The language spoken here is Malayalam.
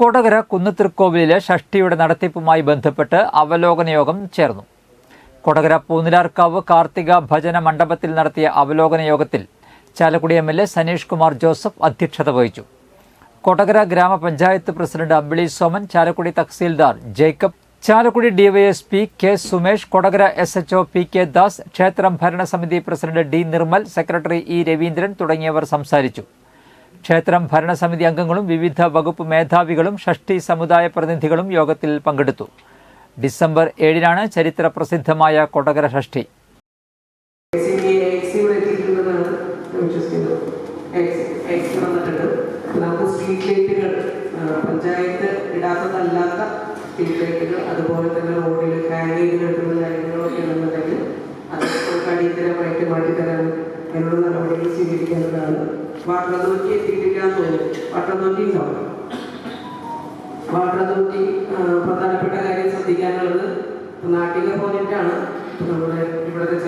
കൊടകര കുന്നത്തിർക്കോവിലിലെ ഷഷ്ടിയുടെ നടത്തിപ്പുമായി ബന്ധപ്പെട്ട് അവലോകന യോഗം ചേർന്നു. കൊടകര പൂനിലാർക്കാവ് കാർത്തിക ഭജന മണ്ഡപത്തിൽ നടത്തിയ അവലോകന യോഗത്തിൽ Chalakudy M L A Sanish Kumar Joseph അധ്യക്ഷത വഹിച്ചു. കൊടകര ഗ്രാമപഞ്ചായത്ത് president Ambili Soman Chalakudy tahsildar Jacob Chalakudy DYSP K Sumesh Kodakara S HO P K Das ക്ഷേത്രം ഭരണസമിതി president D Nirmal secretary E Raveendran തുടങ്ങിയവർ സംസാരിച്ചു. ക്ഷേത്രം ഭരണസമിതി അംഗങ്ങളും വിവിധ വകുപ്പ് മേധാവികളും ഷഷ്ടി സമുദായ പ്രതിനിധികളും യോഗത്തിൽ പങ്കെടുത്തു. ഡിസംബർ ഏഴിനാണ് ചരിത്ര പ്രസിദ്ധമായ കൊടകര ഷഷ്ടി. പഞ്ചായത്ത് ഇടാത്തതല്ലാത്ത അതുപോലെ തന്നെ സ്വീകരിക്കേണ്ടതാണ് വാട്ടർ അതോറിറ്റി എത്തിയിട്ടില്ല എന്ന് തോന്നുന്നു. വാട്ടർ അതോറിറ്റി ഉണ്ടാവും വാട്ടർ അതോറിറ്റി പ്രധാനപ്പെട്ട കാര്യം ശ്രദ്ധിക്കാനുള്ളത് നാട്ടിക പ്രോജക്റ്റാണ് നമ്മുടെ ഇവിടുത്തെ